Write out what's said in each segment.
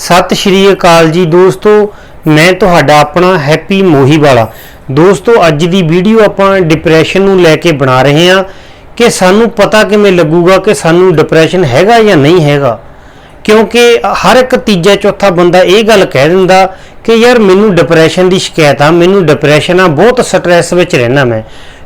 ਸਤਿ ਸ਼੍ਰੀ ਅਕਾਲ ਜੀ ਦੋਸਤੋ, ਮੈਂ ਤੁਹਾਡਾ ਆਪਣਾ ਹੈਪੀ ਮੋਹੀ ਵਾਲਾ ਦੋਸਤੋ, ਅੱਜ ਦੀ ਵੀਡੀਓ ਆਪਾਂ ਡਿਪਰੈਸ਼ਨ ਨੂੰ ਲੈ ਕੇ ਬਣਾ ਰਹੇ ਹਾਂ ਕਿ ਸਾਨੂੰ ਪਤਾ ਕਿਵੇਂ ਲੱਗੂਗਾ ਕਿ ਸਾਨੂੰ ਡਿਪਰੈਸ਼ਨ ਹੈਗਾ ਜਾਂ ਨਹੀਂ ਹੈਗਾ। ਕਿਉਂਕਿ ਹਰ ਇੱਕ ਤੀਜਾ ਚੌਥਾ ਬੰਦਾ ਇਹ ਗੱਲ ਕਹਿ ਦਿੰਦਾ ਕਿ ਯਾਰ ਮੈਨੂੰ ਡਿਪਰੈਸ਼ਨ ਦੀ ਸ਼ਿਕਾਇਤ ਆ, ਮੈਨੂੰ ਡਿਪਰੈਸ਼ਨ ਆ, ਬਹੁਤ ਸਟ੍ਰੈਸ ਵਿੱਚ ਰਹਿਣਾ ਮੈਂ।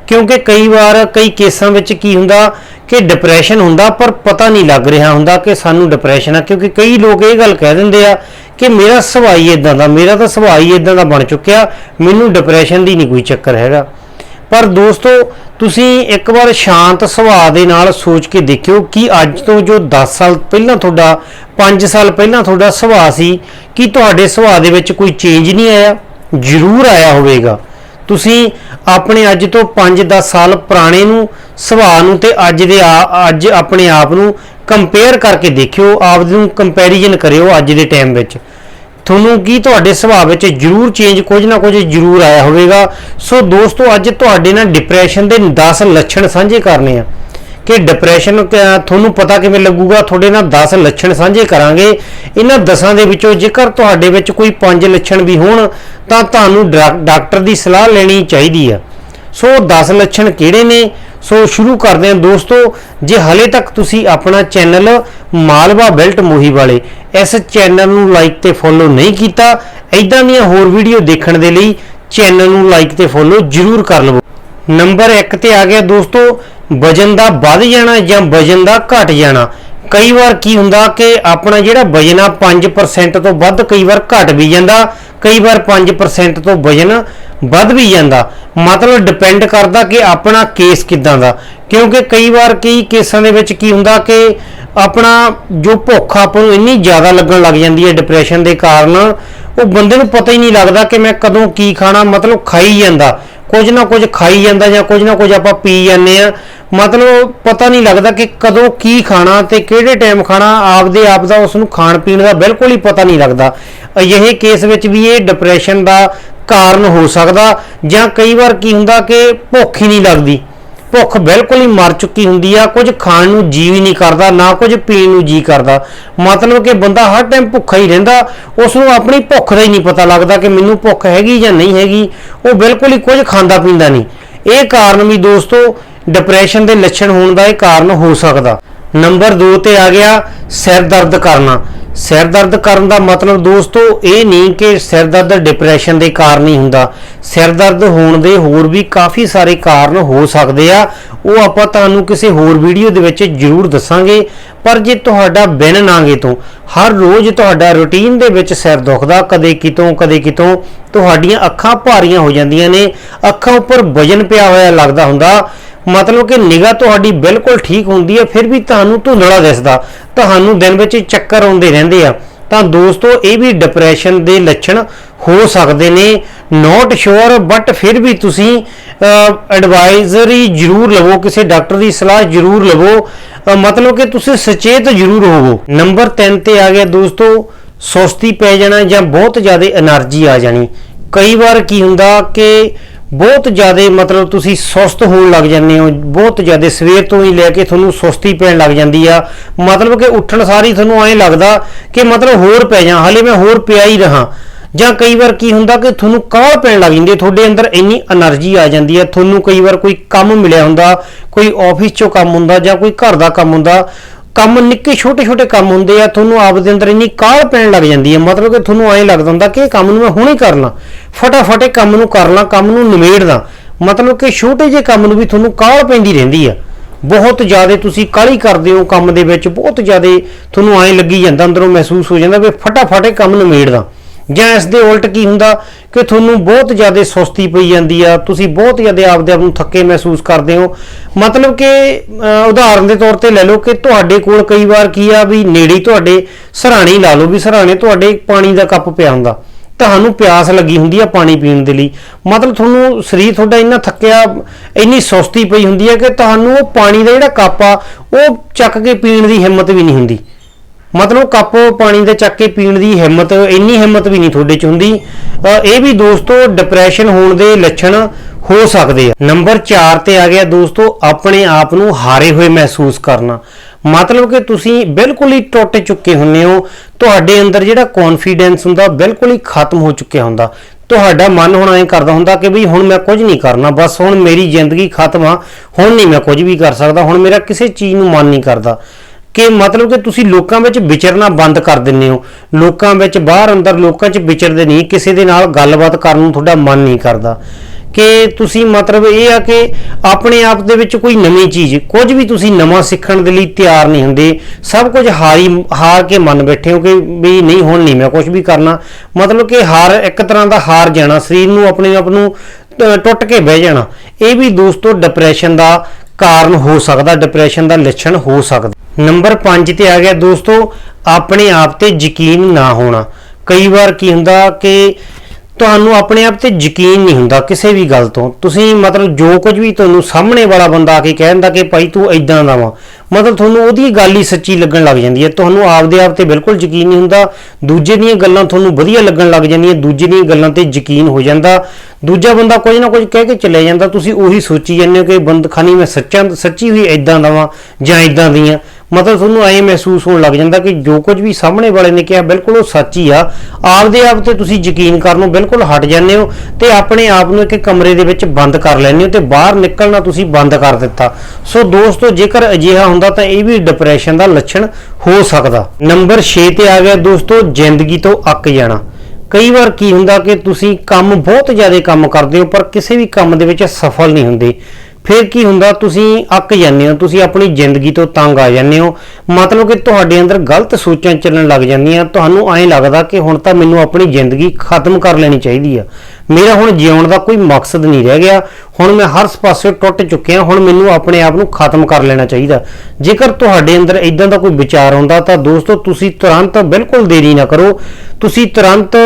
ਕਿਉਂਕਿ ਕਈ ਵਾਰ ਕਈ ਕੇਸਾਂ ਵਿੱਚ ਕੀ ਹੁੰਦਾ ਕਿ ਡਿਪਰੈਸ਼ਨ ਹੁੰਦਾ, ਪਰ ਪਤਾ ਨਹੀਂ ਲੱਗ ਰਿਹਾ ਹੁੰਦਾ ਕਿ ਸਾਨੂੰ ਡਿਪਰੈਸ਼ਨ ਆ, ਕਿਉਂਕਿ ਕਈ ਲੋਕ ਇਹ ਗੱਲ ਕਹਿ ਦਿੰਦੇ ਆ ਕਿ ਮੇਰਾ ਸੁਭਾਅ ਹੀ ਇਦਾਂ ਦਾ, ਮੇਰਾ ਤਾਂ ਸੁਭਾਅ ਹੀ ਇਦਾਂ ਦਾ ਬਣ ਚੁੱਕਿਆ, ਮੈਨੂੰ ਡਿਪਰੈਸ਼ਨ ਦੀ ਨਹੀਂ ਕੋਈ ਚੱਕਰ ਹੈਗਾ। ਪਰ ਦੋਸਤੋ, ਤੁਸੀਂ ਇੱਕ ਵਾਰ ਸ਼ਾਂਤ ਸੁਭਾਅ ਦੇ ਨਾਲ ਸੋਚ ਕੇ ਦੇਖਿਓ ਕਿ ਅੱਜ ਤੋਂ ਜੋ 10 ਸਾਲ ਪਹਿਲਾਂ ਤੁਹਾਡਾ 5 ਸਾਲ ਪਹਿਲਾਂ ਤੁਹਾਡਾ ਸੁਭਾਅ ਸੀ, ਕਿ ਤੁਹਾਡੇ ਸੁਭਾਅ ਦੇ ਵਿੱਚ ਕੋਈ ਚੇਂਜ ਨਹੀਂ ਆਇਆ? ਜ਼ਰੂਰ ਆਇਆ ਹੋਵੇਗਾ। ਤੁਸੀਂ ਆਪਣੇ ਅੱਜ ਤੋਂ 5-10 ਸਾਲ ਪੁਰਾਣੇ ਨੂੰ, ਸੁਭਾਅ ਨੂੰ ਤੇ ਅੱਜ ਦੇ ਆ- ਅੱਜ ਆਪਣੇ ਆਪ ਨੂੰ ਕੰਪੇਅਰ ਕਰਕੇ ਦੇਖਿਓ, ਆਪ ਨੂੰ ਕੰਪੈਰੀਜ਼ਨ ਕਰਿਓ ਅੱਜ ਦੇ ਟਾਈਮ ਵਿੱਚ। ਤੁਹਾਨੂੰ ਕੀ ਤੁਹਾਡੇ ਸੁਭਾਅ ਵਿੱਚ ਜ਼ਰੂਰ ਚੇਂਜ ਕੁਝ ਨਾ ਕੁਝ ਜ਼ਰੂਰ ਆਇਆ ਹੋਵੇਗਾ। ਸੋ ਦੋਸਤੋ, ਅੱਜ ਤੁਹਾਡੇ ਨਾਲ ਡਿਪਰੈਸ਼ਨ ਦੇ 10 ਲੱਛਣ ਸਾਂਝੇ ਕਰਨੇ ਆ। ਕਿ ਡਿਪਰੈਸ਼ਨ ਕ- ਤੁਹਾਨੂੰ ਪਤਾ ਕਿਵੇਂ ਲੱਗੂਗਾ? ਤੁਹਾਡੇ ਨਾਲ 10 ਲੱਛਣ ਸਾਂਝੇ ਕਰਾਂਗੇ। ਇਹਨਾਂ 10 ਦੇ ਵਿੱਚੋਂ ਜੇਕਰ ਤੁਹਾਡੇ ਵਿੱਚ ਕੋਈ 5 ਲੱਛਣ ਵੀ ਹੋਣ, ਤਾਂ ਤੁਹਾਨੂੰ ਡਰਾ- ਡਾਕਟਰ ਦੀ ਸਲਾਹ ਲੈਣੀ ਚਾਹੀਦੀ ਆ। ਸੋ 10 ਲੱਛਣ ਕਿਹੜੇ ਨੇ? ਸੋ ਸ਼ੁਰੂ ਕਰਦੇ ਹਾਂ ਦੋਸਤੋ, ਜੇ ਹਲੇ ਤੱਕ ਤੁਸੀਂ ਆਪਣਾ ਚੈਨਲ ਮਾਲਵਾ ਬੈਲਟ ਮੋਹੀ ਵਾਲੇ ਇਸ ਚੈਨਲ ਨੂੰ ਲਾਈਕ ਤੇ ਫੋਲੋ ਨਹੀਂ ਕੀਤਾ ਐਦਾਂ ਦੀਆਂ ਹੋਰ ਵੀਡੀਓ ਦੇਖਣ ਦੇ ਲਈ ਚੈਨਲ ਨੂੰ ਲਾਈਕ ਤੇ ਫੋਲੋ ਜ਼ਰੂਰ ਕਰ ਲਵੋ। ਨੰਬਰ 1 ਤੇ ਆ ਗਿਆ ਦੋਸਤੋ, ਵਜਨ ਦਾ ਵੱਧ ਜਾਣਾ ਜਾਂ ਵਜਨ ਦਾ ਘਟ ਜਾਣਾ। ਕਈ ਵਾਰ ਕੀ ਹੁੰਦਾ ਕਿ ਆਪਣਾ ਜਿਹੜਾ ਵਜਨ ਆ 5% ਤੋਂ ਵੱਧ ਕਈ ਵਾਰ ਘਟ ਵੀ ਜਾਂਦਾ, ਕਈ ਵਾਰ 5% ਤੋਂ ਵਜਨ ਵੱਧ ਵੀ ਜਾਂਦਾ। ਮਤਲਬ ਡਿਪੈਂਡ ਕਰਦਾ ਕਿ ਆਪਣਾ ਕੇਸ ਕਿਦਾਂ ਦਾ। ਕਿਉਂਕਿ ਕਈ ਵਾਰ ਕਈ ਕੇਸਾਂ ਦੇ ਵਿੱਚ ਕੀ ਹੁੰਦਾ ਕਿ ਆਪਣਾ ਜੋ ਭੁੱਖ ਆਪਾਂ ਨੂੰ ਇੰਨੀ ਜ਼ਿਆਦਾ ਲੱਗਣ ਲੱਗ ਜਾਂਦੀ ਹੈ ਡਿਪਰੈਸ਼ਨ ਦੇ ਕਾਰਨ, ਉਹ ਬੰਦੇ ਨੂੰ ਪਤਾ ਹੀ ਨਹੀਂ ਲੱਗਦਾ ਕਿ ਮੈਂ ਕਦੋਂ ਕੀ ਖਾਣਾ, ਮਤਲਬ ਖਾਈ ਜਾਂਦਾ। ਕੁਝ ਨਾ ਕੁਝ ਖਾਈ ਜਾਂਦਾ ਜਾਂ ਕੁਝ ਨਾ ਕੁਝ ਆਪਾਂ ਪੀ ਜਾਂਦੇ ਆ ਮਤਲਬ ਪਤਾ ਨਹੀਂ ਲੱਗਦਾ ਕਿ ਕਦੋਂ ਕੀ ਖਾਣਾ ਤੇ ਕਿਹੜੇ ਟਾਈਮ ਖਾਣਾ, ਆਪਦੇ ਆਪ ਦਾ ਉਸ ਨੂੰ ਖਾਣ ਪੀਣ ਦਾ ਬਿਲਕੁਲ ਹੀ ਪਤਾ ਨਹੀਂ ਲੱਗਦਾ। ਅਜਿਹੇ ਕੇਸ ਵਿੱਚ ਵੀ ਇਹ ਡਿਪਰੈਸ਼ਨ ਦਾ ਕਾਰਨ ਹੋ ਸਕਦਾ ਜਾਂ ਕਈ ਵਾਰ ਕੀ ਹੁੰਦਾ ਕਿ ਭੁੱਖ ਹੀ ਨਹੀਂ ਲੱਗਦੀ। ਭੁੱਖ ਬਿਲਕੁਲ ਹੀ ਮਰ ਚੁੱਕੀ ਹੁੰਦੀ ਆ, ਕੁਝ ਖਾਣ ਨੂੰ ਜੀ ਵੀ ਨਹੀਂ ਕਰਦਾ, ਨਾ ਕੁਝ ਪੀਣ ਨੂੰ ਜੀ ਕਰਦਾ। ਮਤਲਬ ਕਿ ਬੰਦਾ ਹਰ ਟਾਈਮ ਭੁੱਖਾ ਹੀ ਰਹਿੰਦਾ ਉਸ ਨੂੰ ਆਪਣੀ ਭੁੱਖ ਦਾ ਹੀ ਨਹੀਂ ਪਤਾ ਲੱਗਦਾ ਕਿ ਮੈਨੂੰ ਭੁੱਖ ਹੈਗੀ ਜਾਂ ਨਹੀਂ ਹੈਗੀ, ਉਹ ਬਿਲਕੁਲ ਹੀ ਕੁਝ ਖਾਂਦਾ ਪੀਂਦਾ ਨਹੀਂ। ਇਹ ਕਾਰਨ ਵੀ ਦੋਸਤੋ ਡਿਪਰੈਸ਼ਨ ਦੇ ਲੱਛਣ ਹੋਣ ਦਾ ਇਹ ਕਾਰਨ ਹੋ ਸਕਦਾ। ਨੰਬਰ 2 ਤੇ ਆ ਗਿਆ, ਸਿਰ ਦਰਦ ਕਰਨਾ। ਸਿਰ ਦਰਦ ਕਰਨ ਦਾ ਮਤਲਬ ਦੋਸਤੋ, ਇਹ ਨਹੀਂ ਕਿ ਸਿਰ ਦਰਦ ਡਿਪਰੈਸ਼ਨ ਦੇ ਕਾਰਨ ਹੀ ਹੁੰਦਾ। ਸਿਰ ਦਰਦ ਹੋਣ ਦੇ ਹੋਰ ਵੀ ਕਾਫੀ ਸਾਰੇ ਕਾਰਨ ਹੋ ਸਕਦੇ ਆ। ਉਹ ਆਪਾਂ ਤੁਹਾਨੂੰ ਕਿਸੇ ਹੋਰ ਵੀਡੀਓ ਦੇ ਵਿੱਚ ਜ਼ਰੂਰ ਦੱਸਾਂਗੇ। ਪਰ ਜੇ ਤੁਹਾਡਾ ਬਿਨ ਨਾਂਗੇ ਤੋਂ ਹਰ ਰੋਜ਼ ਤੁਹਾਡਾ ਰੁਟੀਨ ਦੇ ਵਿੱਚ ਸਿਰ ਦੁਖਦਾ, ਕਦੇ ਕਿਤੋਂ ਕਦੇ ਕਿਤੋਂ, ਤੁਹਾਡੀਆਂ ਅੱਖਾਂ ਭਾਰੀਆਂ ਹੋ ਜਾਂਦੀਆਂ ਨੇ। ਅੱਖਾਂ ਉੱਪਰ ਵਜਨ ਪਿਆ ਹੋਇਆ ਲੱਗਦਾ ਹੁੰਦਾ। ਮਤਲਬ ਕਿ ਨਿਗਾ ਤੁਹਾਡੀ ਬਿਲਕੁਲ ਠੀਕ ਹੁੰਦੀ ਹੈ, ਫਿਰ ਵੀ ਤੁਹਾਨੂੰ ਧੁੰਦਲਾ ਦਿਸਦਾ। ਤੁਹਾਨੂੰ ਦਿਨ ਵਿੱਚ ਚੱਕਰ ਆਉਂਦੇ ਰਹਿੰਦੇ ਆ। ਤਾਂ ਦੋਸਤੋ, ਇਹ ਵੀ ਡਿਪਰੈਸ਼ਨ ਦੇ ਲੱਛਣ ਹੋ ਸਕਦੇ ਨੇ। ਨੋਟ ਸ਼ੋਰ ਬਟ ਫਿਰ ਵੀ ਤੁਸੀਂ ਐਡਵਾਈਜ਼ਰੀ ਜ਼ਰੂਰ ਲਵੋ, ਕਿਸੇ ਡਾਕਟਰ ਦੀ ਸਲਾਹ ਜ਼ਰੂਰ ਲਵੋ। ਮਤਲਬ ਕਿ ਤੁਸੀਂ ਸੁਚੇਤ ਜ਼ਰੂਰ ਹੋਵੋ। ਨੰਬਰ 3 ਤੇ ਆ ਗਿਆ ਦੋਸਤੋ, ਸੁਸਤੀ ਪੈ ਜਾਣਾ ਜਾਂ ਬਹੁਤ ਜ਼ਿਆਦਾ એનર્ਜੀ ਆ ਜਾਣੀ। ਕਈ ਵਾਰ ਕੀ ਹੁੰਦਾ ਕਿ ਬਹੁਤ ਜ਼ਿਆਦਾ ਮਤਲਬ ਤੁਸੀਂ ਸੁਸਤ ਹੋਣ ਲੱਗ ਜਾਂਦੇ ਹੋ, ਬਹੁਤ ਜ਼ਿਆਦਾ ਸਵੇਰ ਤੋਂ ਹੀ ਲੈ ਕੇ ਤੁਹਾਨੂੰ ਸੁਸਤੀ ਪੈਣ ਲੱਗ ਜਾਂਦੀ ਆ। ਮਤਲਬ ਕਿ ਉੱਠਣ ਸਾਰ ਹੀ ਤੁਹਾਨੂੰ ਐਂ ਲੱਗਦਾ ਕਿ ਮਤਲਬ ਹੋਰ ਪੈ ਜਾ, ਹਲੇ ਮੈਂ ਹੋਰ ਪਿਆ ਹੀ ਰਹਾ। ਜਾਂ ਕਈ ਵਾਰ ਕੀ ਹੁੰਦਾ ਕਿ ਤੁਹਾਨੂੰ ਕਾਹ ਪੈਣ ਲੱਗ ਜਾਂਦੀ ਤੁਹਾਡੇ ਅੰਦਰ ਇੰਨੀ એનર્ਜੀ ਆ ਜਾਂਦੀ ਹੈ ਤੁਹਾਨੂੰ ਕਈ ਵਾਰ ਕੋਈ ਕੰਮ ਮਿਲਿਆ ਹੁੰਦਾ, ਕੋਈ ਆਫਿਸ ਚੋਂ ਕੰਮ ਹੁੰਦਾ ਜਾਂ ਕੋਈ ਘਰ ਦਾ ਕੰਮ ਹੁੰਦਾ। ਕੰਮ ਨਿੱਕੇ ਛੋਟੇ ਛੋਟੇ ਕੰਮ ਹੁੰਦੇ ਆ, ਤੁਹਾਨੂੰ ਆਪ ਦੇ ਅੰਦਰ ਇੰਨੀ ਕਾਹਲ ਪੈਣ ਲੱਗ ਜਾਂਦੀ ਹੈ ਮਤਲਬ ਕਿ ਤੁਹਾਨੂੰ ਐਂ ਲੱਗਦਾ ਹੁੰਦਾ ਕਿ ਇਹ ਕੰਮ ਨੂੰ ਮੈਂ ਹੁਣੇ ਕਰ ਲਾਂ। ਫਟਾਫਟ ਇਹ ਕੰਮ ਨੂੰ ਕਰ ਲਾਂ, ਕੰਮ ਨੂੰ ਨਿਮੇੜਦਾ ਮਤਲਬ ਕਿ ਛੋਟੇ ਜਿਹੇ ਕੰਮ ਨੂੰ ਵੀ ਤੁਹਾਨੂੰ ਕਾਹਲ ਪੈਂਦੀ ਰਹਿੰਦੀ ਆ। ਬਹੁਤ ਜ਼ਿਆਦਾ ਤੁਸੀਂ ਕਾਹਲੀ ਕਰਦੇ ਹੋ ਕੰਮ ਦੇ ਵਿੱਚ, ਬਹੁਤ ਜ਼ਿਆਦਾ ਤੁਹਾਨੂੰ ਐਂ ਲੱਗੀ ਜਾਂਦਾ, ਅੰਦਰੋਂ ਮਹਿਸੂਸ ਹੋ ਜਾਂਦਾ ਵੀ ਫਟਾਫਟ ਇਹ ਕੰਮ ਨਿਮੇੜਦਾ ਜਾਂ ਇਸ ਦੇ ਉਲਟ ਕੀ ਹੁੰਦਾ ਕਿ ਤੁਹਾਨੂੰ ਬਹੁਤ ਜ਼ਿਆਦਾ ਸੁਸਤੀ ਪਈ ਜਾਂਦੀ ਆ, ਤੁਸੀਂ ਬਹੁਤ ਜ਼ਿਆਦਾ ਆਪਦੇ ਆਪ ਨੂੰ ਥੱਕੇ ਮਹਿਸੂਸ ਕਰਦੇ ਹੋ। ਮਤਲਬ ਕਿ ਉਦਾਹਰਨ ਦੇ ਤੌਰ ਤੇ ਲੈ ਲਓ ਕਿ ਤੁਹਾਡੇ ਕੋਲ ਕਈ ਵਾਰ ਕੀ ਆ ਵੀ ਨੇੜੇ ਤੁਹਾਡੇ ਸਰਾਣੀ, ਲਾ ਲਓ ਵੀ ਸਰਾਣੇ ਤੁਹਾਡੇ ਪਾਣੀ ਦਾ ਕੱਪ ਪਿਆ ਹੁੰਦਾ। ਤੁਹਾਨੂੰ ਪਿਆਸ ਲੱਗੀ ਹੁੰਦੀ ਆ ਪਾਣੀ ਪੀਣ ਦੇ ਲਈ। ਮਤਲਬ ਤੁਹਾਨੂੰ ਸਰੀਰ ਤੁਹਾਡਾ ਇੰਨਾ ਥੱਕਿਆ, ਇੰਨੀ ਸੁਸਤੀ ਪਈ ਹੁੰਦੀ ਆ ਕਿ ਤੁਹਾਨੂੰ ਉਹ ਪਾਣੀ ਦਾ ਜਿਹੜਾ ਕੱਪ ਆ, ਉਹ ਚੱਕ ਕੇ ਪੀਣ ਦੀ ਹਿੰਮਤ ਵੀ ਨਹੀਂ ਹੁੰਦੀ। ਮਤਲਬ ਕੱਪ ਪਾਣੀ ਦੇ ਚੱਕ ਕੇ ਪੀਣ ਦੀ ਹਿੰਮਤ, ਇੰਨੀ ਹਿੰਮਤ ਵੀ ਨਹੀਂ ਤੁਹਾਡੇ ਚ ਹੁੰਦੀ। ਇਹ ਵੀ ਦੋਸਤੋ ਡਿਪਰੈਸ਼ਨ ਹੋਣ ਦੇ ਲੱਛਣ ਹੋ ਸਕਦੇ ਆ। ਨੰਬਰ 4 ਤੇ ਆ ਗਿਆ ਦੋਸਤੋ, ਆਪਣੇ ਆਪ ਨੂੰ ਹਾਰੇ ਹੋਏ ਮਹਿਸੂਸ ਕਰਨਾ। ਮਤਲਬ ਕਿ ਤੁਸੀਂ ਬਿਲਕੁਲ ਹੀ ਟੁੱਟ ਚੁੱਕੇ ਹੁੰਨੇ ਹੋ। ਤੁਹਾਡੇ ਅੰਦਰ ਜਿਹੜਾ ਕੌਨਫੀਡੈਂਸ ਹੁੰਦਾ, ਬਿਲਕੁਲ ਹੀ ਖਤਮ ਹੋ ਚੁੱਕਿਆ ਹੁੰਦਾ। ਤੁਹਾਡਾ ਮਨ ਹੁਣ ਐਂ ਕਰਦਾ ਹੁੰਦਾ ਕਿ ਵੀ ਹੁਣ ਮੈਂ ਕੁਝ ਨਹੀਂ ਕਰਨਾ, ਬਸ ਹੁਣ ਮੇਰੀ ਜ਼ਿੰਦਗੀ ਖਤਮ ਆ, ਹੁਣ ਨਹੀਂ ਮੈਂ ਕੁਝ ਵੀ ਕਰ ਸਕਦਾ, ਹੁਣ ਮੇਰਾ ਕਿਸੇ ਚੀਜ਼ ਨੂੰ ਮਨ ਨਹੀਂ ਕਰਦਾ। ਕਿ ਮਤਲਬ ਕਿ ਤੁਸੀਂ ਲੋਕਾਂ ਵਿੱਚ ਵਿਚਰਨਾ ਬੰਦ ਕਰ ਦਿੰਦੇ ਹੋ। ਲੋਕਾਂ ਵਿੱਚ ਬਾਹਰ ਅੰਦਰ ਲੋਕਾਂ 'ਚ ਵਿਚਰਦੇ ਨਹੀਂ, ਕਿਸੇ ਦੇ ਨਾਲ ਗੱਲਬਾਤ ਕਰਨ ਨੂੰ ਤੁਹਾਡਾ ਮਨ ਨਹੀਂ ਕਰਦਾ। ਕਿ ਤੁਸੀਂ ਮਤਲਬ ਇਹ ਆ ਕਿ ਆਪਣੇ ਆਪ ਦੇ ਵਿੱਚ ਕੋਈ ਨਵੀਂ ਚੀਜ਼, ਕੁਝ ਵੀ ਤੁਸੀਂ ਨਵਾਂ ਸਿੱਖਣ ਦੇ ਲਈ ਤਿਆਰ ਨਹੀਂ ਹੁੰਦੇ। ਸਭ ਕੁਝ ਹਾਰੀ ਹਾਰ ਕੇ ਮੰਨ ਬੈਠੇ ਹੋ ਕਿ ਵੀ ਨਹੀਂ, ਹੁਣ ਨਹੀਂ ਮੈਂ ਕੁਝ ਵੀ ਕਰਨਾ। ਮਤਲਬ ਕਿ ਹਾਰ ਇੱਕ ਤਰ੍ਹਾਂ ਦਾ ਹਾਰ ਜਾਣਾ, ਸਰੀਰ ਨੂੰ ਆਪਣੇ ਆਪ ਨੂੰ ਟੁੱਟ ਕੇ ਬਹਿ ਜਾਣਾ। ਇਹ ਵੀ ਦੋਸਤੋ ਡਿਪਰੈਸ਼ਨ ਦਾ ਕਾਰਨ ਹੋ ਸਕਦਾ ਡਿਪਰੈਸ਼ਨ ਦਾ ਲੱਛਣ ਹੋ ਸਕਦਾ। ਨੰਬਰ 5 ਤੇ ਆ ਗਿਆ, ਦੋਸਤੋ, ਆਪਣੇ ਆਪ ਤੇ ਯਕੀਨ ਨਾ ਹੋਣਾ। ਕਈ ਵਾਰ ਕੀ ਹੁੰਦਾ ਕਿ ਤੁਹਾਨੂੰ ਆਪਣੇ ਆਪ ਤੇ ਯਕੀਨ ਨਹੀਂ ਹੁੰਦਾ ਕਿਸੇ ਵੀ ਗੱਲ ਤੋਂ। ਤੁਸੀਂ ਮਤਲਬ ਜੋ ਕੁਝ ਵੀ ਤੁਹਾਨੂੰ ਸਾਹਮਣੇ ਵਾਲਾ ਬੰਦਾ ਆ ਕੇ ਕਹਿੰਦਾ ਕਿ ਭਾਈ ਤੂੰ ਇਦਾਂ ਦਾ ਵਾ, ਮਤਲਬ ਤੁਹਾਨੂੰ ਉਹਦੀ ਗੱਲ ਹੀ ਸੱਚੀ ਲੱਗਣ ਲੱਗ ਜਾਂਦੀ ਹੈ। ਤੁਹਾਨੂੰ ਆਪਦੇ ਆਪ ਤੇ ਬਿਲਕੁਲ ਯਕੀਨ ਨਹੀਂ ਹੁੰਦਾ। ਦੂਜੇ ਦੀਆਂ ਗੱਲਾਂ ਤੁਹਾਨੂੰ ਵਧੀਆ ਲੱਗਣ ਲੱਗ ਜਾਂਦੀਆਂ, ਦੂਜੇ ਦੀਆਂ ਗੱਲਾਂ ਤੇ ਯਕੀਨ ਹੋ ਜਾਂਦਾ। ਦੂਜਾ ਬੰਦਾ ਕੁਝ ਨਾ ਕੁਝ ਕਹਿ ਕੇ ਚਲੇ ਜਾਂਦਾ। ਤੁਸੀਂ ਉਹੀ ਸੋਚੀ ਜਾਂਦੇ ਹੋ ਕਿ ਬੰਦ ਖਾਨੀ ਮੈਂ ਸੱਚਾ, ਸੱਚੀ ਹੋਈ ਇਦਾਂ ਦਾ ਵਾਂ ਜਾਂ ਇਦਾਂ ਦੀਆਂ। ਮਤਲਬ ਤੁਹਾਨੂੰ ਐਂ ਮਹਿਸੂਸ ਹੋਣ ਲੱਗ ਜਾਂਦਾ ਕਿ ਜੋ ਕੁਝ ਵੀ ਸਾਹਮਣੇ ਵਾਲੇ ਨੇ ਕਿਹਾ ਬਿਲਕੁਲ ਉਹ ਸੱਚ ਹੀ ਆ। ਆਪਦੇ ਆਪ ਤੇ ਤੁਸੀਂ ਯਕੀਨ ਕਰਨੋਂ ਬਿਲਕੁਲ ਹਟ ਜਾਂਦੇ ਹੋ ਤੇ ਆਪਣੇ ਆਪ ਨੂੰ ਇੱਕ ਕਮਰੇ ਦੇ ਵਿੱਚ ਬੰਦ ਕਰ ਲੈਂਦੇ ਹੋ ਤੇ ਬਾਹਰ ਨਿਕਲਣਾ ਤੁਸੀਂ ਬੰਦ ਕਰ ਦਿੱਤਾ। ਸੋ ਦੋਸਤੋ, ਜੇਕਰ ਅਜਿਹਾ ਹੁੰਦਾ ਤਾਂ ਇਹ ਵੀ ਡਿਪਰੈਸ਼ਨ ਦਾ ਲੱਛਣ ਹੋ ਸਕਦਾ। ਨੰਬਰ 6 ਤੇ ਆ ਗਿਆ ਦੋਸਤੋ, ਜ਼ਿੰਦਗੀ ਤੋਂ ਅੱਕ ਜਾਣਾ। ਕਈ ਵਾਰ ਕੀ ਹੁੰਦਾ ਕਿ ਤੁਸੀਂ ਕੰਮ ਬਹੁਤ ਜ਼ਿਆਦਾ ਕੰਮ ਕਰਦੇ ਹੋ, ਪਰ ਕਿਸੇ ਵੀ ਕੰਮ ਦੇ ਵਿੱਚ ਸਫਲ ਨਹੀਂ ਹੁੰਦੇ। ਫਿਰ ਕੀ ਹੁੰਦਾ, ਤੁਸੀਂ ਅੱਕ ਜਾਂਦੇ ਹੋ, ਤੁਸੀਂ ਆਪਣੀ ਜ਼ਿੰਦਗੀ ਤੋਂ ਤੰਗ ਆ ਜਾਂਦੇ ਹੋ। ਮਤਲਬ ਕਿ ਤੁਹਾਡੇ ਅੰਦਰ ਗਲਤ ਸੋਚਾਂ ਚੱਲਣ ਲੱਗ ਜਾਂਦੀਆਂ, ਤੁਹਾਨੂੰ ਐਂ ਲੱਗਦਾ ਕਿ ਹੁਣ ਤਾਂ ਮੈਨੂੰ ਆਪਣੀ ਜ਼ਿੰਦਗੀ ਖਤਮ ਕਰ ਲੈਣੀ ਚਾਹੀਦੀ ਆ। ਮੇਰਾ ਹੁਣ ਜਿਉਣ ਦਾ ਕੋਈ ਮਕਸਦ ਨਹੀਂ ਰਹਿ ਗਿਆ। ਹੁਣ ਮੈਂ ਹਰ ਪਾਸੇ ਟੁੱਟ ਚੁੱਕਿਆ, ਹੁਣ ਮੈਨੂੰ ਆਪਣੇ ਆਪ ਨੂੰ ਖਤਮ ਕਰ ਲੈਣਾ ਚਾਹੀਦਾ। ਜੇਕਰ ਤੁਹਾਡੇ ਅੰਦਰ ਇਦਾਂ ਦਾ ਕੋਈ ਵਿਚਾਰ ਆਉਂਦਾ ਤਾਂ ਦੋਸਤੋ, ਤੁਸੀਂ ਤੁਰੰਤ ਬਿਲਕੁਲ ਦੇਰੀ ਨਾ ਕਰੋ। ਤੁਸੀਂ ਤੁਰੰਤ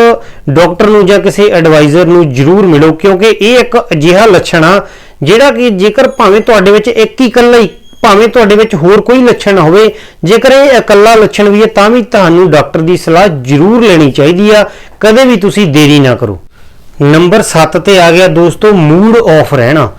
ਡਾਕਟਰ ਨੂੰ ਜਾਂ ਕਿਸੇ ਐਡਵਾਈਜ਼ਰ ਨੂੰ ਜ਼ਰੂਰ ਮਿਲੋ, ਕਿਉਂਕਿ ਇਹ ਇੱਕ ਅਜਿਹਾ ਲੱਛਣ ਆ ਜਿਹੜਾ ਕਿ ਜੇਕਰ ਭਾਵੇਂ ਤੁਹਾਡੇ ਵਿੱਚ ਇੱਕ ਹੀ ਇਕੱਲਾ ਹੀ, ਭਾਵੇਂ ਤੁਹਾਡੇ ਵਿੱਚ ਹੋਰ ਕੋਈ ਲੱਛਣ ਨਾ ਹੋਵੇ, ਜੇਕਰ ਇਹ ਇਕੱਲਾ ਲੱਛਣ ਵੀ ਹੈ, ਤਾਂ ਵੀ ਤੁਹਾਨੂੰ ਡਾਕਟਰ ਦੀ ਸਲਾਹ ਜ਼ਰੂਰ ਲੈਣੀ ਚਾਹੀਦੀ ਆ, ਕਦੇ ਵੀ ਤੁਸੀਂ ਦੇਰੀ ਨਾ ਕਰੋ। ਨੰਬਰ 7 ਤੇ ਆ ਗਿਆ ਦੋਸਤੋ ਮੂਡ ਆਫ ਰਹਿਣਾ।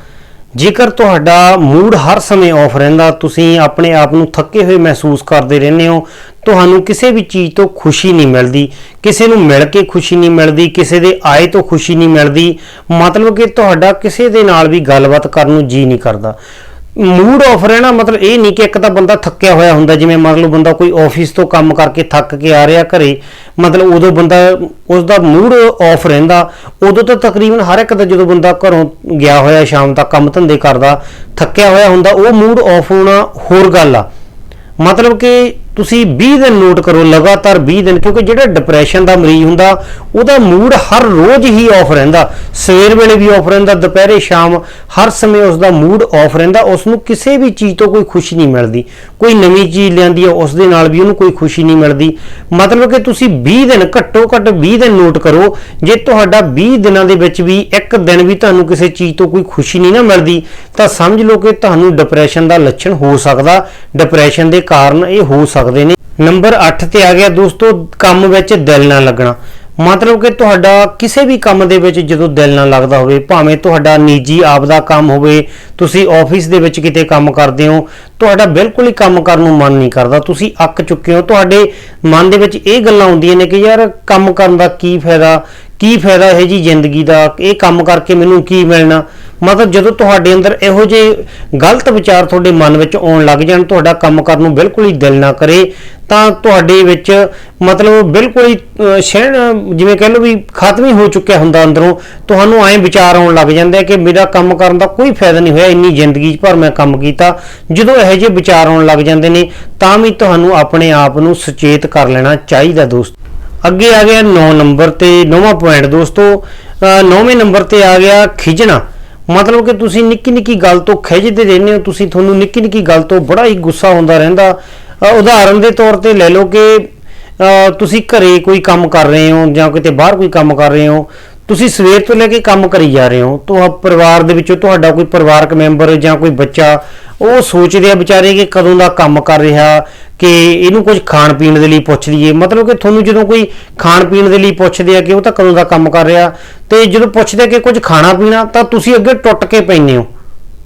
ਜੇਕਰ ਤੁਹਾਡਾ ਮੂਡ ਹਰ ਸਮੇਂ ਆਫ ਰਹਿੰਦਾ, ਤੁਸੀਂ ਆਪਣੇ ਆਪ ਨੂੰ ਥੱਕੇ ਹੋਏ ਮਹਿਸੂਸ ਕਰਦੇ ਰਹਿੰਦੇ ਹੋ ਤੁਹਾਨੂੰ ਕਿਸੇ ਵੀ ਚੀਜ਼ ਤੋਂ ਖੁਸ਼ੀ ਨਹੀਂ ਮਿਲਦੀ, ਕਿਸੇ ਨੂੰ ਮਿਲ ਕੇ ਖੁਸ਼ੀ ਨਹੀਂ ਮਿਲਦੀ, ਕਿਸੇ ਦੇ ਆਏ ਤੋਂ ਖੁਸ਼ੀ ਨਹੀਂ ਮਿਲਦੀ। ਮਤਲਬ ਕਿ ਤੁਹਾਡਾ ਕਿਸੇ ਦੇ ਨਾਲ ਵੀ ਗੱਲਬਾਤ ਕਰਨ ਨੂੰ ਜੀ ਨਹੀਂ ਕਰਦਾ। ਮੂਡ ਆਫ ਰਹਿਣਾ ਮਤਲਬ ਇਹ ਨਹੀਂ ਕਿ ਇੱਕ ਤਾਂ ਬੰਦਾ ਥੱਕਿਆ ਹੋਇਆ ਹੁੰਦਾ, ਜਿਵੇਂ ਮੰਨ ਲਓ ਬੰਦਾ ਕੋਈ ਆਫਿਸ ਤੋਂ ਕੰਮ ਕਰਕੇ ਥੱਕ ਕੇ ਆ ਰਿਹਾ ਘਰੇ, ਮਤਲਬ ਉਦੋਂ ਬੰਦਾ ਉਸ ਦਾ ਮੂਡ ਆਫ ਰਹਿੰਦਾ। ਉਦੋਂ ਤਾਂ ਤਕਰੀਬਨ ਹਰ ਇੱਕ ਦਾ ਜਦੋਂ ਬੰਦਾ ਘਰੋਂ ਗਿਆ ਹੋਇਆ, ਸ਼ਾਮ ਤੱਕ ਕੰਮ ਧੰਦੇ ਕਰਦਾ, ਥੱਕਿਆ ਹੋਇਆ ਹੁੰਦਾ, ਉਹ ਮੂਡ ਆਫ ਹੋਣਾ ਹੋਰ ਗੱਲ ਆ। ਮਤਲਬ ਕਿ ਤੁਸੀਂ 20 ਦਿਨ ਨੋਟ ਕਰੋ ਲਗਾਤਾਰ 20 ਦਿਨ, ਕਿਉਂਕਿ ਜਿਹੜਾ ਡਿਪਰੈਸ਼ਨ ਦਾ ਮਰੀਜ਼ ਹੁੰਦਾ, ਉਹਦਾ mood Har rose he of ਰਹਿੰਦਾ। ਸਵੇਰ ਵੇਲੇ ਵੀ ਆਫ ਰਹਿੰਦਾ, ਦੁਪਹਿਰੇ, ਸ਼ਾਮ ਹਰ ਸਮੇਂ ਉਸ ਦਾ ਮੂਡ ਆਫ ਰਹਿੰਦਾ ਉਸ ਨੂੰ ਕਿਸੇ ਵੀ ਚੀਜ਼ ਤੋਂ ਕੋਈ ਖੁਸ਼ੀ ਨਹੀਂ ਮਿਲਦੀ। ਕੋਈ ਨਵੀਂ ਚੀਜ਼ ਲਿਆਂਦੀ ਹੈ ਉਸ ਦੇ ਨਾਲ ਵੀ ਉਹਨੂੰ ਕੋਈ ਖੁਸ਼ੀ ਨਹੀਂ ਮਿਲਦੀ। ਮਤਲਬ ਕਿ ਤੁਸੀਂ 20 ਦਿਨ, ਘੱਟੋ ਘੱਟ 20 ਦਿਨ ਨੋਟ ਕਰੋ, ਜੇ ਤੁਹਾਡਾ 20 ਦਿਨਾਂ ਦੇ ਵਿੱਚ ਵੀ ਇੱਕ ਦਿਨ ਵੀ ਤੁਹਾਨੂੰ ਕਿਸੇ ਚੀਜ਼ ਤੋਂ ਕੋਈ ਖੁਸ਼ੀ ਨਹੀਂ ਨਾ ਮਿਲਦੀ, ਤਾਂ ਸਮਝ ਲਓ ਕਿ ਤੁਹਾਨੂੰ ਡਿਪਰੈਸ਼ਨ ਦਾ ਲੱਛਣ ਹੋ ਸਕਦਾ। ਡਿਪਰੈਸ਼ਨ ਦੇ ਕਾਰਨ ਇਹ ਹੋ ਸਕਦਾ। ਨੇ। ਨੰਬਰ 8 ਤੇ ਆ ਗਿਆ, ਦੋਸਤੋ, ਕੰਮ ਵਿੱਚ ਦਿਲ ਨਾ ਲੱਗਣਾ। ਮਤਲਬ ਕਿ ਤੁਹਾਡਾ ਕਿਸੇ ਵੀ ਕੰਮ ਦੇ ਵਿੱਚ ਜਦੋਂ ਦਿਲ ਨਾ ਲੱਗਦਾ ਹੋਵੇ, ਭਾਵੇਂ ਤੁਹਾਡਾ ਨਿੱਜੀ ਆਪ ਦਾ ਕੰਮ ਹੋਵੇ, ਤੁਸੀਂ ਆਫਿਸ ਦੇ ਵਿੱਚ ਕਿਤੇ ਕੰਮ ਕਰਦੇ ਹੋ, ਤੁਹਾਡਾ ਬਿਲਕੁਲ ਹੀ ਕੰਮ ਕਰਨ ਨੂੰ ਮਨ ਨਹੀਂ ਕਰਦਾ। ਤੁਸੀਂ ਅੱਕ ਚੁੱਕੇ ਹੋ। ਤੁਹਾਡੇ ਮਨ ਦੇ ਵਿੱਚ ਇਹ ਗੱਲਾਂ ਆਉਂਦੀਆਂ ਨੇ ਕਿ ਯਾਰ, ਕੰਮ ਕਰਨ ਦਾ ਕੀ ਫਾਇਦਾ? ਕੀ ਫਾਇਦਾ ਹੈ ਜੀ ਜ਼ਿੰਦਗੀ ਦਾ? ਇਹ ਕੰਮ ਕਰਕੇ ਮੈਨੂੰ ਕੀ ਮਿਲਣਾ? ਮਤਲਬ ਜਦੋਂ ਤੁਹਾਡੇ ਅੰਦਰ ਇਹੋ ਜਿਹੇ ਗਲਤ ਵਿਚਾਰ ਤੁਹਾਡੇ ਮਨ ਵਿੱਚ ਆਉਣ ਲੱਗ ਜਾਣ, ਤੁਹਾਡਾ ਕੰਮ ਕਰਨ ਨੂੰ ਬਿਲਕੁਲ ਹੀ ਦਿਲ ਨਾ ਕਰੇ, ਤਾਂ ਤੁਹਾਡੇ ਵਿੱਚ ਮਤਲਬ ਬਿਲਕੁਲ ਹੀ ਸਹਿਣ, ਜਿਵੇਂ ਕਹਿ ਲਓ ਵੀ ਖਤਮ ਹੀ ਹੋ ਚੁੱਕਿਆ ਹੁੰਦਾ ਅੰਦਰੋਂ, ਤੁਹਾਨੂੰ ਐਂ ਵਿਚਾਰ ਆਉਣ ਲੱਗ ਜਾਂਦਾ ਕਿ ਮੇਰਾ ਕੰਮ ਕਰਨ ਦਾ ਕੋਈ ਫਾਇਦਾ ਨਹੀਂ ਹੋਇਆ, ਇੰਨੀ ਜ਼ਿੰਦਗੀ 'ਚ ਪਰ ਮੈਂ ਕੰਮ ਕੀਤਾ। ਜਦੋਂ ਇਹੋ ਜਿਹੇ ਵਿਚਾਰ ਆਉਣ ਲੱਗ ਜਾਂਦੇ ਨੇ, ਤਾਂ ਵੀ ਤੁਹਾਨੂੰ ਆਪਣੇ ਆਪ ਨੂੰ ਸੁਚੇਤ ਕਰ ਲੈਣਾ ਚਾਹੀਦਾ ਦੋਸਤ। ਅੱਗੇ ਆ ਗਿਆ 9 ਨੰਬਰ ਤੇ 9ਵਾਂ ਪੁਆਇੰਟ ਦੋਸਤੋ 9ਵੇਂ ਨੰਬਰ ਤੇ ਆ ਗਿਆ ਖਿਜਣਾ। ਮਤਲਬ ਕਿ ਤੁਸੀਂ ਨਿੱਕੀ ਨਿੱਕੀ ਗੱਲ ਤੋਂ ਖਿਜਦੇ ਰਹਿੰਦੇ ਹੋ, ਤੁਸੀਂ ਤੁਹਾਨੂੰ ਨਿੱਕੀ ਨਿੱਕੀ ਗੱਲ ਤੋਂ ਬੜਾ ਹੀ ਗੁੱਸਾ ਹੁੰਦਾ ਰਹਿੰਦਾ। ਉਦਾਹਰਨ ਦੇ ਤੌਰ ਤੇ ਲੈ ਲਓ ਕਿ ਤੁਸੀਂ ਘਰੇ ਕੋਈ ਕੰਮ ਕਰ ਰਹੇ ਹੋ ਜਾਂ ਕਿਤੇ ਬਾਹਰ ਕੋਈ ਕੰਮ ਕਰ ਰਹੇ ਹੋ ਤੁਸੀਂ ਸਵੇਰ ਤੋਂ ਲੈ ਕੇ ਕੰਮ ਕਰੀ ਜਾ ਰਹੇ ਹੋ ਤੁਹਾ ਪਰਿਵਾਰ ਦੇ ਵਿੱਚੋਂ ਤੁਹਾਡਾ ਕੋਈ ਪਰਿਵਾਰਕ ਮੈਂਬਰ ਜਾਂ ਕੋਈ ਬੱਚਾ, ਉਹ ਸੋਚਦੇ ਆ ਵਿਚਾਰੇ ਕਿ ਕਦੋਂ ਦਾ ਕੰਮ ਕਰ ਰਿਹਾ, ਕਿ ਇਹਨੂੰ ਕੁਝ ਖਾਣ ਪੀਣ ਦੇ ਲਈ ਪੁੱਛ ਲਈਏ। ਮਤਲਬ ਕਿ ਤੁਹਾਨੂੰ ਜਦੋਂ ਕੋਈ ਖਾਣ ਪੀਣ ਦੇ ਲਈ ਪੁੱਛਦੇ ਆ ਕਿ ਉਹ ਤਾਂ ਕਦੋਂ ਦਾ ਕੰਮ ਕਰ ਰਿਹਾ, ਤੇ ਜਦੋਂ ਪੁੱਛਦੇ ਆ ਕਿ ਕੁਝ ਖਾਣਾ ਪੀਣਾ, ਤਾਂ ਤੁਸੀਂ ਅੱਗੇ ਟੁੱਟ ਕੇ ਪੈਂਦੇ ਹੋ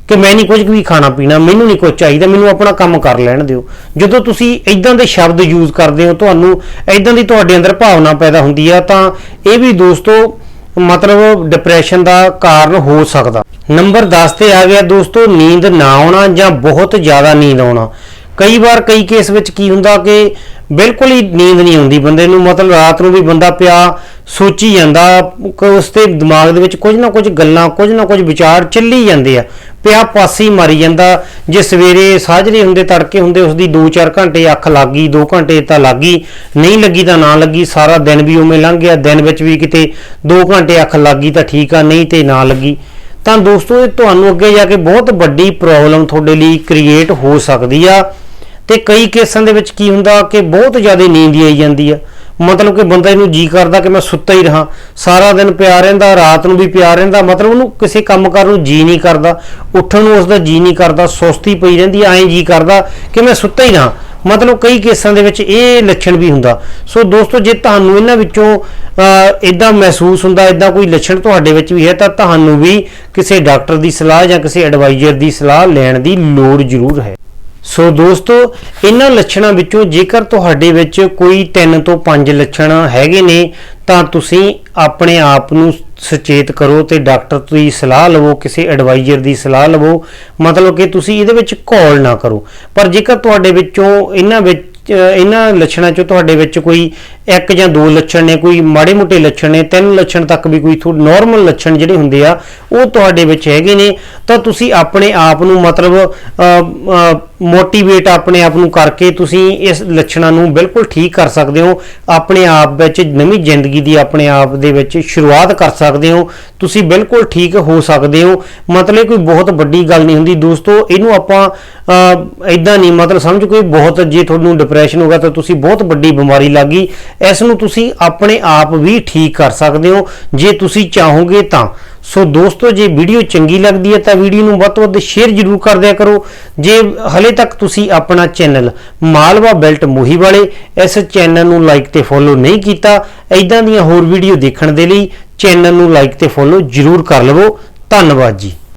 ਕਿ ਮੈਂ ਨਹੀਂ ਕੁਝ ਵੀ ਖਾਣਾ ਪੀਣਾ, ਮੈਨੂੰ ਨਹੀਂ ਕੁਝ ਚਾਹੀਦਾ, ਮੈਨੂੰ ਆਪਣਾ ਕੰਮ ਕਰ ਲੈਣ ਦਿਓ। ਜਦੋਂ ਤੁਸੀਂ ਇਦਾਂ ਦੇ ਸ਼ਬਦ ਯੂਜ਼ ਕਰਦੇ ਹੋ, ਤੁਹਾਨੂੰ ਇਦਾਂ ਦੀ ਤੁਹਾਡੇ ਅੰਦਰ ਭਾਵਨਾ ਪੈਦਾ ਹੁੰਦੀ ਆ, ਤਾਂ ਇਹ ਵੀ ਦੋਸਤੋ ਮਤਲਬ ਡਿਪਰੈਸ਼ਨ ਦਾ ਕਾਰਨ ਹੋ ਸਕਦਾ। ਨੰਬਰ 10 ਤੇ ਆ ਗਿਆ ਦੋਸਤੋ, ਨੀਂਦ ਨਾ ਆਉਣਾ ਜਾਂ ਬਹੁਤ ਜ਼ਿਆਦਾ ਨੀਂਦ ਆਉਣਾ। ਕਈ ਵਾਰ ਕਈ ਕੇਸ ਵਿੱਚ ਕੀ ਹੁੰਦਾ ਕਿ ਬਿਲਕੁਲ ਹੀ ਨੀਂਦ ਨਹੀਂ ਆਉਂਦੀ ਬੰਦੇ ਨੂੰ, ਮਤਲਬ ਰਾਤ ਨੂੰ ਵੀ ਬੰਦਾ ਪਿਆ ਸੋਚੀ ਜਾਂਦਾ, ਕਿ ਉਸ ਦੇ ਦਿਮਾਗ ਦੇ ਵਿੱਚ ਕੁਝ ਨਾ ਕੁਝ ਗੱਲਾਂ, ਕੁਝ ਨਾ ਕੁਝ ਵਿਚਾਰ ਚੱਲੀ ਜਾਂਦੇ ਆ। ਪਿਆ ਪਾਸੇ ਹੀ ਮਾਰੀ ਜਾਂਦਾ, ਜੇ ਸਵੇਰੇ ਸਾਜਰੇ ਹੁੰਦੇ, ਤੜਕੇ ਹੁੰਦੇ ਉਸ ਦੀ 2-4 ਘੰਟੇ ਅੱਖ ਲੱਗ ਗਈ 2 ਘੰਟੇ ਤਾਂ ਲੱਗ ਗਈ, ਨਹੀਂ ਲੱਗੀ ਤਾਂ ਨਾ ਲੱਗੀ, ਸਾਰਾ ਦਿਨ ਵੀ ਉਵੇਂ ਲੰਘ ਗਿਆ, ਦਿਨ ਵਿੱਚ ਵੀ ਕਿਤੇ 2 ਘੰਟੇ ਅੱਖ ਲੱਗ ਗਈ ਤਾਂ ਠੀਕ ਆ, ਨਹੀਂ ਤੇ ਨਾ ਲੱਗੀ। ਤਾਂ ਦੋਸਤੋ, ਇਹ ਤੁਹਾਨੂੰ ਅੱਗੇ ਜਾ ਕੇ ਬਹੁਤ ਵੱਡੀ ਪ੍ਰੋਬਲਮ ਤੁਹਾਡੇ ਲਈ ਕ੍ਰੀਏਟ ਹੋ ਸਕਦੀ ਆ। ਤੇ ਕਈ ਕੇਸਾਂ ਦੇ ਵਿੱਚ ਕੀ ਹੁੰਦਾ ਕਿ ਬਹੁਤ ਜ਼ਿਆਦਾ ਨੀਂਦ ਆਈ ਜਾਂਦੀ ਆ। ਮਤਲਬ ਕਿ ਬੰਦਾ ਇਹਨੂੰ ਜੀ ਕਰਦਾ ਕਿ ਮੈਂ ਸੁੱਤਾ ਹੀ ਰਹਾ। ਸਾਰਾ ਦਿਨ ਪਿਆ ਰਹਿੰਦਾ, ਰਾਤ ਨੂੰ ਵੀ ਪਿਆ ਰਹਿੰਦਾ। ਮਤਲਬ ਉਹਨੂੰ ਕਿਸੇ ਕੰਮ ਕਰਨ ਨੂੰ ਜੀ ਨਹੀਂ ਕਰਦਾ। ਉੱਠਣ ਨੂੰ ਉਸਦਾ ਜੀ ਨਹੀਂ ਕਰਦਾ। ਸੁਸਤੀ ਪਈ ਰਹਿੰਦੀ, ਐਂ ਜੀ ਕਰਦਾ ਕਿ ਮੈਂ ਸੁੱਤਾ ਹੀ ਰਹਾ। ਮਤਲਬ ਕਈ ਕੇਸਾਂ ਦੇ ਵਿੱਚ ਇਹ ਲੱਛਣ ਵੀ ਹੁੰਦਾ। ਸੋ ਦੋਸਤੋ, ਜੇ ਤੁਹਾਨੂੰ ਇਹਨਾਂ ਵਿੱਚੋਂ ਇਦਾਂ ਮਹਿਸੂਸ ਹੁੰਦਾ ਇਦਾਂ ਕੋਈ ਲੱਛਣ ਤੁਹਾਡੇ ਵਿੱਚ ਵੀ ਹੈ, ਤਾਂ ਤੁਹਾਨੂੰ ਵੀ ਕਿਸੇ ਡਾਕਟਰ ਦੀ ਸਲਾਹ ਜਾਂ ਕਿਸੇ ਐਡਵਾਈਜ਼ਰ ਦੀ ਸਲਾਹ ਲੈਣ ਦੀ ਲੋੜ ਜ਼ਰੂਰ ਹੈ। ਸੋ ਦੋਸਤੋ, ਇਹਨਾਂ ਲੱਛਣਾਂ ਵਿੱਚੋਂ ਜੇਕਰ ਤੁਹਾਡੇ ਵਿੱਚ ਕੋਈ 3 ਤੋਂ 5 ਲੱਛਣ ਹੈਗੇ ਨੇ, ਤਾਂ ਤੁਸੀਂ ਆਪਣੇ ਆਪ ਨੂੰ ਸੁਚੇਤ ਕਰੋ ਤੇ ਡਾਕਟਰ ਦੀ ਸਲਾਹ ਲਵੋ, ਕਿਸੇ ਐਡਵਾਈਜ਼ਰ ਦੀ ਸਲਾਹ ਲਵੋ। ਮਤਲਬ ਕਿ ਤੁਸੀਂ ਇਹਦੇ ਵਿੱਚ ਘੋਲ ਨਾ ਕਰੋ। ਪਰ ਜੇਕਰ ਤੁਹਾਡੇ ਵਿੱਚੋਂ ਇਹਨਾਂ ਵਿੱਚ ਇਹਨਾਂ ਲੱਛਣਾਂ ਚੋਂ ਤੁਹਾਡੇ ਵਿੱਚ ਕੋਈ ਇੱਕ ਜਾਂ ਦੋ ਲੱਛਣ ਨੇ, ਕੋਈ ਮਾੜੇ ਮੋਟੇ ਲੱਛਣ ਨੇ, ਤਿੰਨ ਲੱਛਣ ਤੱਕ ਵੀ ਕੋਈ ਥੋੜਾ ਨਾਰਮਲ ਲੱਛਣ ਜਿਹੜੇ ਹੁੰਦੇ ਆ, ਉਹ ਤੁਹਾਡੇ ਵਿੱਚ ਹੈਗੇ ਨੇ। ਤਾਂ ਤੁਸੀਂ ਆਪਣੇ ਆਪ ਨੂੰ ਮਤਲਬ ਮੋਟੀਵੇਟ ਆਪਣੇ ਆਪ ਨੂੰ ਕਰਕੇ ਤੁਸੀਂ ਇਸ ਲੱਛਣਾਂ ਨੂੰ ਬਿਲਕੁਲ ਠੀਕ ਕਰ ਸਕਦੇ ਹੋ। ਆਪਣੇ ਆਪ ਵਿੱਚ ਨਵੀਂ ਜ਼ਿੰਦਗੀ ਦੀ ਆਪਣੇ ਆਪ ਦੇ ਵਿੱਚ ਸ਼ੁਰੂਆਤ ਕਰ ਸਕਦੇ ਹੋ। ਤੁਸੀਂ ਬਿਲਕੁਲ ਠੀਕ ਹੋ ਸਕਦੇ ਹੋ। ਮਤਲਬ ਕੋਈ ਬਹੁਤ ਵੱਡੀ ਗੱਲ ਨਹੀਂ ਹੁੰਦੀ। ਦੋਸਤੋ, ਇਹਨੂੰ ਆਪਾਂ ਇਦਾਂ ਨਹੀਂ, ਮਤਲਬ ਸਮਝ ਕੋਈ ਬਹੁਤ ਜੇ ਤੁਹਾਨੂੰ ਡਿਪਰੈਸ਼ਨ ਹੋਗਾ ਤਾਂ ਤੁਸੀਂ ਬਹੁਤ ਵੱਡੀ ਬਿਮਾਰੀ ਲੱਗੀ ਇਸ ਨੂੰ ਤੁਸੀਂ ਆਪਣੇ ਆਪ ਵੀ ਠੀਕ ਕਰ ਸਕਦੇ ਹੋ। ਜੇ ਤੁਸੀਂ ਚਾਹੋਗੇ ਤਾਂ। ਸੋ ਦੋਸਤੋ, ਜੇ ਵੀਡੀਓ ਚੰਗੀ ਲੱਗਦੀ ਹੈ ਤਾਂ ਵੀਡੀਓ ਨੂੰ ਵੱਧ ਤੋਂ ਵੱਧ ਸ਼ੇਅਰ ਜ਼ਰੂਰ ਕਰ ਦਿਆ ਕਰੋ। ਜੇ ਹਲੇ ਤੱਕ ਤੁਸੀਂ ਆਪਣਾ ਚੈਨਲ ਮਾਲਵਾ ਬੈਲਟ ਮੋਹੀ ਵਾਲੇ ਇਸ ਚੈਨਲ ਨੂੰ ਲਾਈਕ ਤੇ ਫੋਲੋ ਨਹੀਂ ਕੀਤਾ ਐਦਾਂ ਦੀਆਂ ਹੋਰ ਵੀਡੀਓ ਦੇਖਣ ਦੇ ਲਈ ਚੈਨਲ ਨੂੰ ਲਾਈਕ ਤੇ ਫੋਲੋ ਜ਼ਰੂਰ ਕਰ ਲਵੋ। ਧੰਨਵਾਦ ਜੀ।